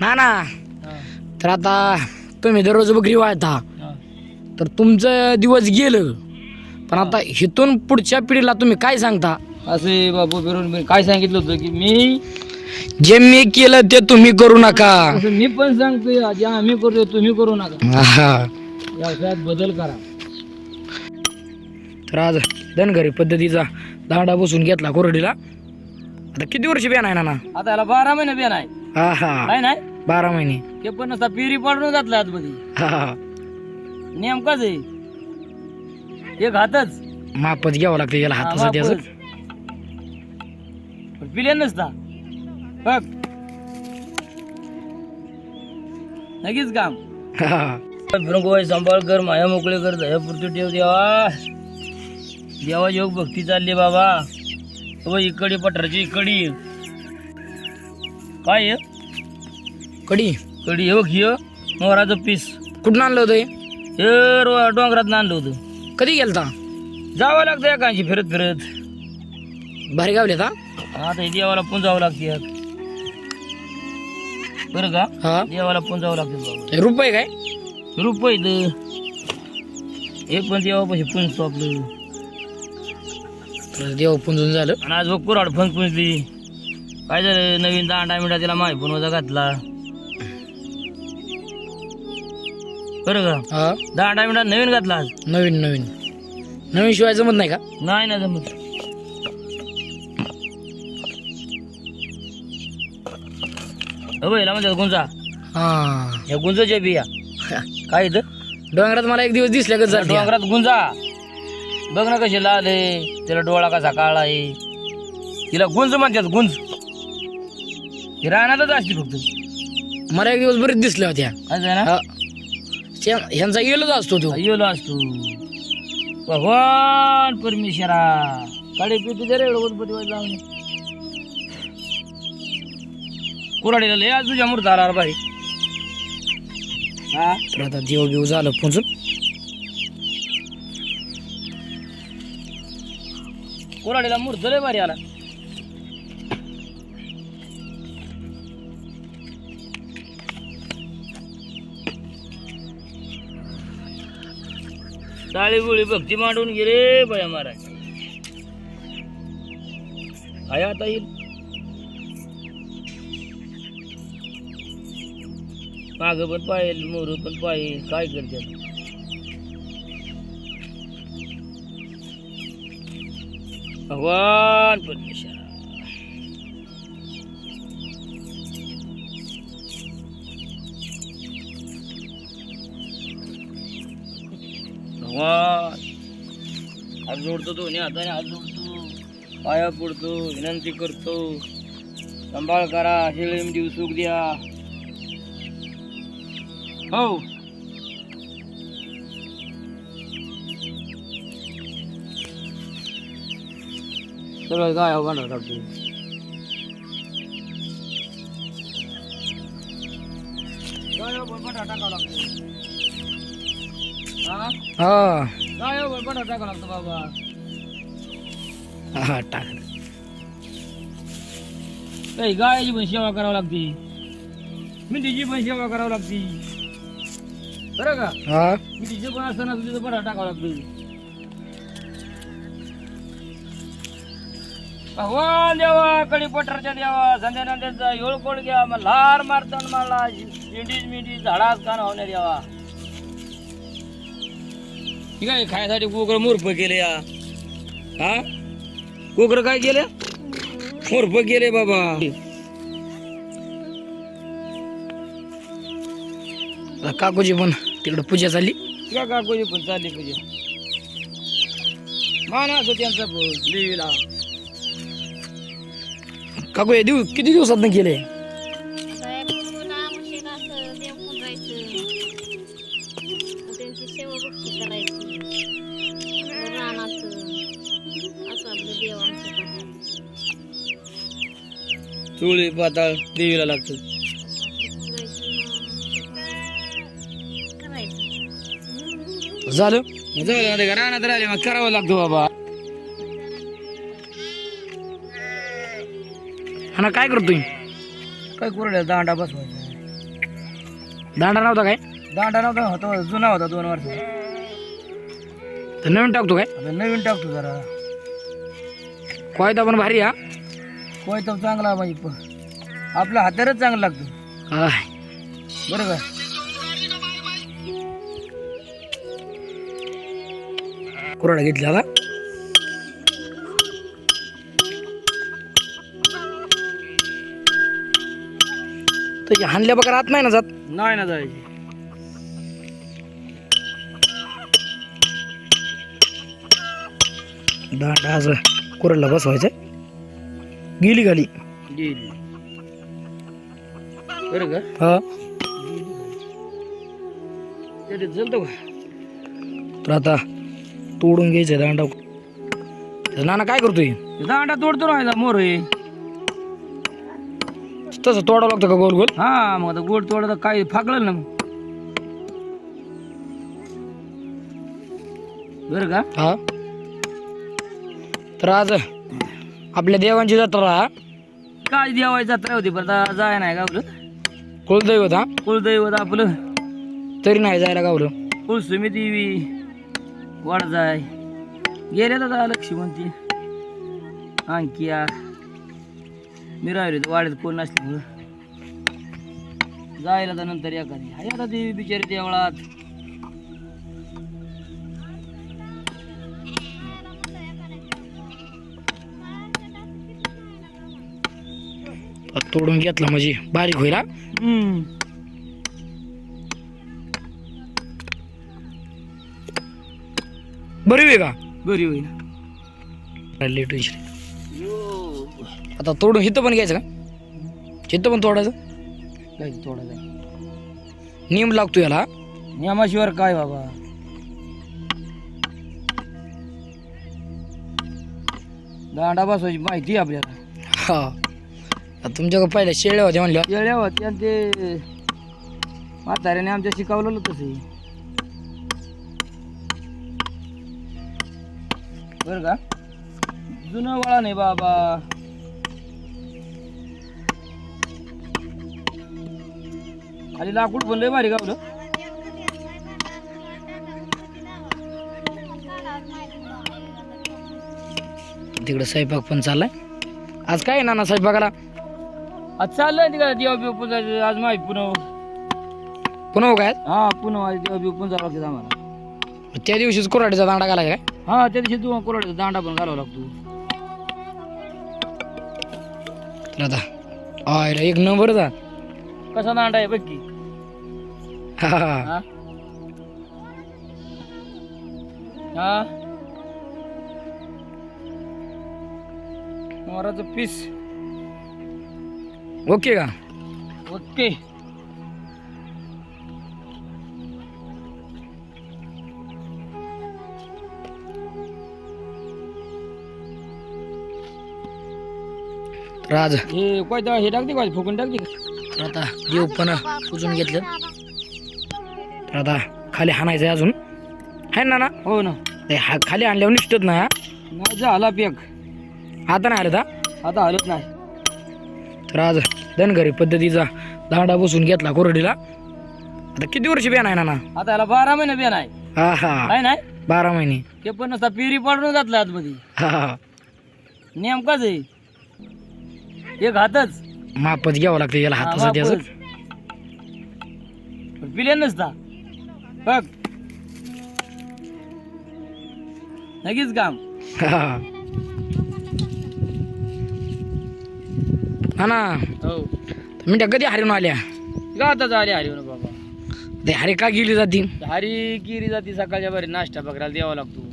ना ना तर आता तुम्ही दररोज बकरी वाळता. तर तुमचं दिवस गेलं. पण आता इथून पुढच्या पिढीला तुम्ही काय सांगता? असे बापू फिरून मी काय सांगितलं होतं की मी जे मी केलं ते तुम्ही करू नका. असं मी पण सांगतोय जे आम्ही करतोय तुम्ही करू नका. व्यवसायात बदल करा. तर आज धनगरी पद्धतीचा दांडा बसून घेतला कोरडीला. आता किती वर्ष बियाण आहे ना आता याला बारा महिने बियाण आहे. हा हा काय नाही. बारा महिने. ते पण नसता पिरी पाडून घातलं आतमध्ये. हा. हा नेमकाच आहे. एक हातच. मापच घ्यावं लागतं याला हाताचं त्याचं पिले नसता. बघ. लगेच काम हा, हा. फिरून गोय सांभाळ कर माया मोकळे कर दयापुरती ठेव देवा. देवा योग भक्ती चालली बाबा. हो इकडे पठारची इकडी काय आहे? कडी कडी हे बघ हे मोराचं पीस. कुठून आणलं होतं हे? हे रो- डोंगरात आणलं होतं. कधी गेलता? जावं लागतं एकांशी फिरत फिरत. भारी गावले का? आता हे देवाला पुंजावं लागते बरं का? हा. देवाला पुंजावं लागते बाबा. रुपये काय? रुपये इथं. एक पण देवापाशी पुंजतो आपलं तर देव पुंजून झालं. आणि आज बघ कुराड फंक पुंजली. काय झालं? नवीन दांडा मिठा त्याला माय पण वजा घातला. बरं का? हा. दांडा मिठा नवीन घातला आज. नवीन नवीन. नवीन शिवाय जमत नाही का? नाही ना जमत. म्हणजे गुंजा. हा. या गुंजाच्या बिया काय इथं? डोंगरात मला एक दिवस दिसल्या का डोंगरात गुंजा. बघ ना कशी लाल आहे. त्याला डोळा कसा काळा आहे. तिला गुंज म्हणतात गुंज. ही रानातच असते फक्त. मला एक दिवस बरेच दिसल्या होत्या. असं आहे ना? हा. त्या- ह्यांचा गेलोच असतो तो. येलो असतो. भगवान परमेश्वरा. काळे पिटी जरे एवढं उदबत्ती वाज लावणे कुराडीला लय आज तुझ्या मूर्त आला रे बाई. हा? तर आता देव बिव झालं पुंजून. कुराडीला मूर्त लय भारी आला. टाळी गुळी भक्ती मांडून गेले बया महाराज. आहे आता येईल. माग पण पाहिजे मोर पण पाहिजे काय करते भगवान परमेश्वर. जोडतो दोन्ही हाताने हात जोडतो पाया पडतो विनंती करतो. सांभाळ करा शेळी देऊ सुख द्या. हो. सगळं काय भांडा टाकतो टाकावं लागतो. हा? हा. काय टाकावं लागतं बाबा. हा टाक. गायची पण सेवा करावी लागते. मिठीची पण सेवा करावी लागते. बरं का? हा? मिठीचे पण असताना तिथं बटा टाकावं लागतं भगवान देवा कडी पठारच्या देवा संध्या नंद्याचा योळकोड घ्या? मग लार मारतण मला इंडीज मिंडीज झाडात कान होण्या देवा. ठीक आहे खायसाठी कोकर मूर्फ केले या? हा? कोकर काय केले? मूर्फ केले बाबा. काकूची पण तिकडे पूजा चालली. का काकूची पण चालली पूजा. मान असो त्यांचा देवीला. काकू हे दिवस किती दिवसात केले चुळी पाताळ देवीला लागतं. झालं? झालं का रानात राहिले मग करावं लागतं बाबा. हा ना काय करतोय? काय कुरड्या दांडा बसवायचा. दांडा नव्हता काय? दांडा नव्हता होता जुना होता दोन वर्ष तर नवीन टाकतो काय? नवीन टाकतो जरा. कोयता पण भारी हा. कोय तर चांगला म्हणजे प- आपलं हातारच चांगलं लागतं. आय. बरं का? कुऱ्हाड घेतली तर हानल्या बघा राहत नाही ना जात? नाही ना जायची. दांडा असं कुऱ्हाडला बसवायचं. गेली खाली. गेली. बरं का? हा. त्याच्यात का? तर आता तोडून घ्यायचं दांडा. नाना काय करतोय? दांडा तोडतो राहिला मोर आहे. तसं तोडावं लागतं का गोल गोल? हा मग आता गोड तोडा काय फाकलं ना मग. बरं का? हा. तर आज आपल्या देवांची जत्रा. काय देवाची जत्रा होती पण आता जाय नाही गावलं कुलदैवत हा? कुलदैवत आपलं. तरी नाही जायला गावलं कुलसुमी देवी वाड जाय गेले दादा लक्ष्मणती अंकिया. मी राहिलो वाड्यात कोण नसल्यामुळं. जायला तर नंतर एखादी. आहे आता देवी बिचारी देवळात. तोडून घेतला म्हणजे बारीक होईल. हा बरी होईल का? बरी होईल लेट होईल. आता तोडून हिथं पण घ्यायचं का? हिथं पण तोडायचं? थोडा जाय नियम लागतो याला. नियमाशिवाय काय बाबा? दांडा बसवायची माहिती आहे आपल्याला. हा. तुमच्याकडे पहिल्या शेळ्या होत्या म्हणल्या येड्या होत्या आणि ते म्हाताऱ्याने आमच्या शिकवलेलं तसं बरं का? जुनं वळा नाही बाबा. खाली लाकूड पण लय भारी गावलं. तिकडे स्वयंपाक पण चाललाय. आज काय आहे नाना स्वयंपाकाला? आज चाललंय तिकडे देवा बिव पुजायचं आज माहिती पुन्हा पुन्हा हो काय हा पुन्हा आज देवा बिव पुंजा लागते आम्हाला. त्या दिवशीच कुऱ्हाडीचा दांडा घालायचा काय? हा त्या दिवशी तू कोरड्याचा दांडा पण घालावा लागतो. तर आता आय रे, एक नंबर जा. कसा दांडा आहे बघ की. हा हा. हा? हा? मोराचं पीस. ओके का? ओके. तर आज हे काय तेव्हा हे टाकते काय फुकून टाकते? तर आता देव पण पुजून घेतलं तर आता खाली हाणायचं आहे अजून. आहे ना ना? हो ना. ते हा खाली आणल्यावर निष्ठत नाही हा? नाही झाला पेक आता नाही आलं का आता हलत नाही. तर आज धनगरी पद्धतीचा दांडा बसून घेतला कोरडीला. आता किती वर्ष बियाण आहे ना ना आता याला बारा महिने बिया नाही. हा हा. नाही बारा महिने. ते पण नसता पिरी पडून घातलं आतमध्ये. हा हा. नेमकाच आहे. एक हातच. मापच घ्यावं लागतं याला हाताचं त्याचं पिले नसता. बघ. लगेच काम. हा हा. ना. हो. मिनट्या कधी हरिण आल्या? गाताच आले हरी ना बाबा? ते हरी का गेली जाती? हरी गिरी जाती सकाळच्या बरी नाश्ता बकराला द्यावा लागतो.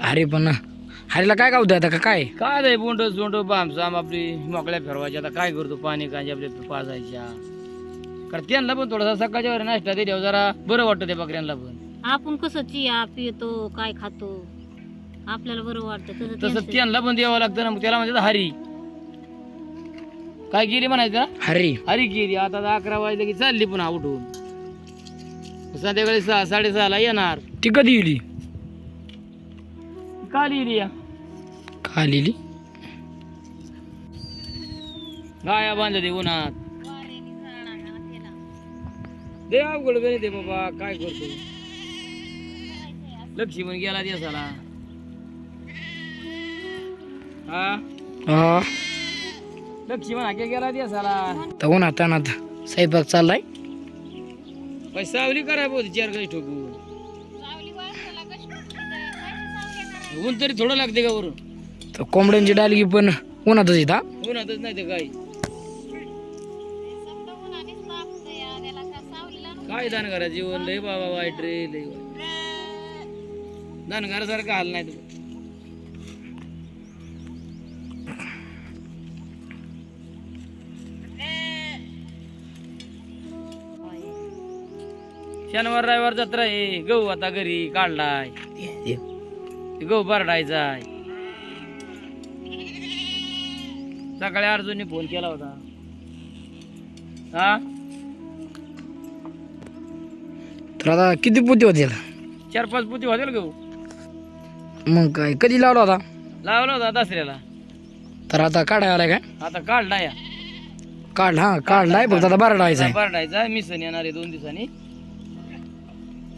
हरी पण हरीला काय गावतं आता का काय? काय नाही बोंड सोंड बामसाम आपली मोकळ्या फिरवायच्या. आता काय करतो पाणी कांजी आपल्या पाजायच्या. कारण त्यांना पण थोडासा सकाळच्या बरी नाश्ता दिल्यावर जरा बरं वाटतं त्या बकऱ्यांना पण. आपण कसं चिया पितो काय खातो? आपल्याला बरं वाटतं तसं त्यांना पण द्यावं लागतं ना मग त्याला म्हणतात हरी. काय गिरी म्हणायचं? हरी. हरी गिरी आता तर अकरा वाजले की चालली पुन्हा उठून. संध्याकाळी सहा साडेसहाला येणार. ती कधी गेली काल येईल या. का आलेली गाया बांधल्या ते उन्हात. दे अवघड गणित आहे बाबा. काय करतो? लक्ष्मण गेला देसाला हा? हा. लक्ष्मण हाके गेला देसाला तर अनात स्वयंपाक चाललाय. पैसा सावली कराय बोल चार काही ठोकू. ऊन तरी थोडं लागते का वरून? तर कोंबड्यांची डालगी पण उन्हातच येतात उन्हातच नाही तर काय? काय दानघरा जीवन? लय बाबा वाईट रे लय वाईट. दानघरासारखं हाल नाही तुझं शनिवार रविवार जत्रा आहे. गहू आता घरी काढलाय. गहू भरडायचा सकाळी अर्जुनने फोन केला होता. हा? तर आता किती पुती होतील? चार पाच पुती होतील गहू. मग काय कधी लावला होता? लावला होता दसऱ्याला. तर आता काढायला आलाय काय? आता काढला या काढ हा काढलाय फक्त आता बारडायचा आहे भरडायचा मिसन येणार आहे दोन दिवसांनी.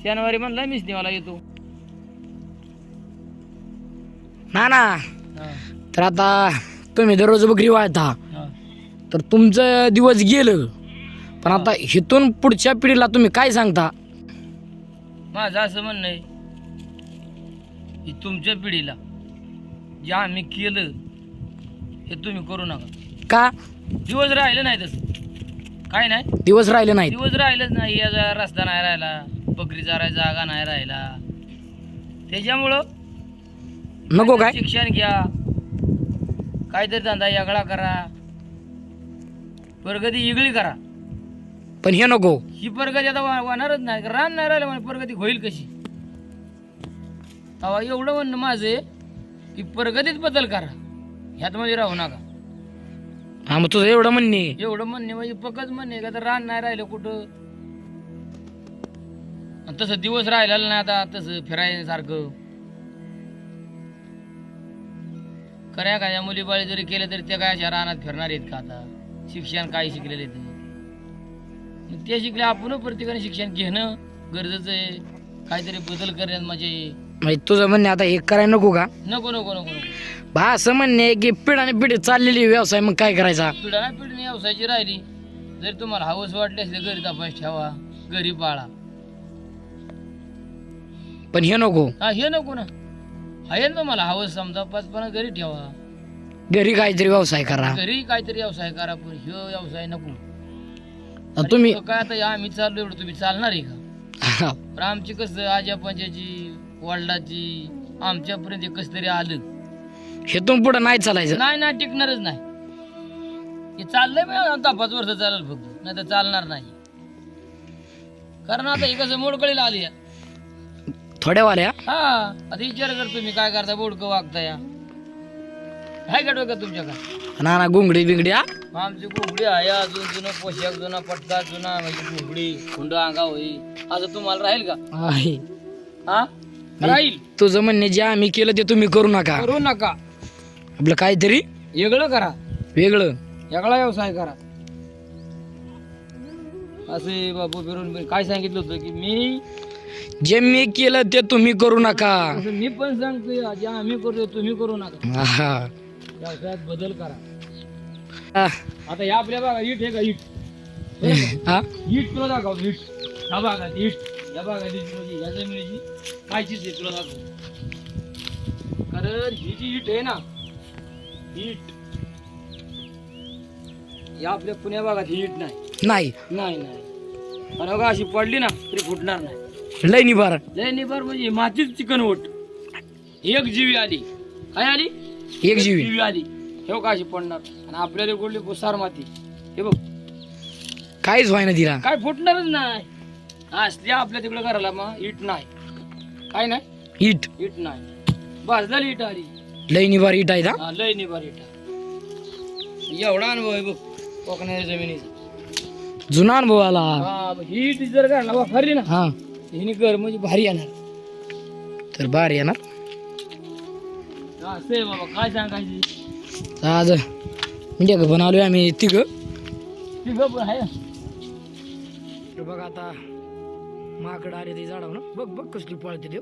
शनिवारी म्हणला मिस मला येतो. ना ना तर आता तुम्ही दररोज बकरी वाळता. तर तुमचं दिवस गेलं. पण आता इथून पुढच्या पिढीला तुम्ही काय सांगता? माझं असं म्हणणं आहे की तुमच्या पिढीला जे आम्ही केलं हे तुम्ही करू नका. का? दिवस राहिलं नाही तसं. काय नाही? दिवस राहिले नाहीत. दिवस राहिलंच नाही याचा रस्ता नाही राहिला. बकरी चारायचा जागा नाही राहिला. त्याच्यामुळं नको काय? शिक्षण घ्या. काहीतरी धंदा यागळा करा. प्रगती इगळी करा. पण हे नको. ही प्रगती आता वाहणारच नाही. रान नाही राहिलं म्हणजे प्रगती होईल कशी? अहो एवढं म्हणणं माझं की प्रगतीत बदल करा. ह्यात मध्ये राहू नका. हा मग तुझं एवढं म्हणणे. एवढं म्हणणे म्हणजे पकच म्हणणे का तर रान नाही राहिलं कुठं? तसं दिवस राहिलेलं नाही आता तसं फिरायसारखं. खऱ्या काय मुली बाळी जरी केलं तरी त्या काय अशा रानात फिरणार आहेत का आता? शिक्षण काय शिकलेले ते? मग ते शिकले आपण प्रत्येकाने शिक्षण घेणं गरजेचं आहे. काहीतरी बदल करण्यात म्हणजे म्हणजे तुझं म्हणणे आता हे करायला नको का? नको नको नको नको. बा असं म्हणणे की पिढाने पिढी चाललेली व्यवसाय मग काय करायचा? पिढा ना पिढीने व्यवसायाची राहिली. जर तुम्हाला हवस वाटली असली घरी तपास ठेवा. घरी पाळा पण हे नको. हा हे नको ना. आहे ना तुम्हाला हवस समजा पाचपणा घरी ठेवा. घरी काहीतरी व्यवसाय करा. घरी काहीतरी व्यवसाय करा पण ह्यो व्यवसाय नको. तुम्ही काय आता या आम्ही चाललो एवढं तुम्ही चालणार आहे का? पण आमची कसं आजा पंचाची वडिलाची आमच्यापर्यंत कस तरी आलं. हेतून पुढे नाही चालायचं. नाही ना टिकणारच नाही. हे चाललंय आता पाच वर्ष चालेल फक्त नाही तर चालणार नाही. कारण आता हे कसं मोडकळीला आली आहे. थोड्या वाल्या हा आता विचार कर तुम्ही काय करता बोडकं वागता या काय का डोक्यात तुमच्या का नाना गुंगडी बिंगडी हा. आमची घोगडी आहे अजून जुनं पोशाख जुना पटका जुना म्हणजे घोगडी खुंड अंगा होई. असं तुम्हाला राहील का? आहे. हा? राहील. तुझं म्हणणे जे आम्ही केलं ते तुम्ही करू नका. करू नका. आपलं काहीतरी वेगळं करा. वेगळं. वेगळा व्यवसाय करा. असे बाबू फिरून काय सांगितलं होतं की मी जे मी केलं ते तुम्ही करू नका. असं मी पण सांगतोय जे आम्ही करतोय तुम्ही करू नका. हा. व्यवसायात बदल करा. हा. आता या आपल्या बघा इट आहे का इट हा? इट तुला दाखव इट ह्या भागात इट या इट म्हणजे या जमिनीची काय चीज आहे तुला दाखव. कारण ही जी इट आहे ना इट या आपल्या पुण्या भागात ही इट नाही. नाही. नाही नाही. आणि बघा अशी पडली ना तरी फुटणार नाही. लय निभार. लय निभार म्हणजे मातीच चिकन ओट. एक जीवी आली. काय आली? एक जीवी. जीवी आली. हे का अशी पडणार. आणि आपल्याला गोडली कुसार माती. हे बघ. काहीच व्हायना तिला. काय फुटणारच नाही. असल्या आपल्या तिकडे करायला मग इट नाही. काय नाही? इट इट नाही. बस झाली इट आली. लय निभार इट आहे हा लय निभार इट एवढा अनुभव आहे बघ कोकणाच्या जमिनीचा. जुना अनुभव आला. हा ही इट जर काढला बा खरी ना. हा. हिने घर म्हणजे भारी येणार. तर बार येणार. हा बाबा काय सांगायची? आज म्हणजे बनवलोय आम्ही तिघ. ती गप आहे. बघा आता माकड आले ते झाडावर ना बघ बघ कसली पळते देव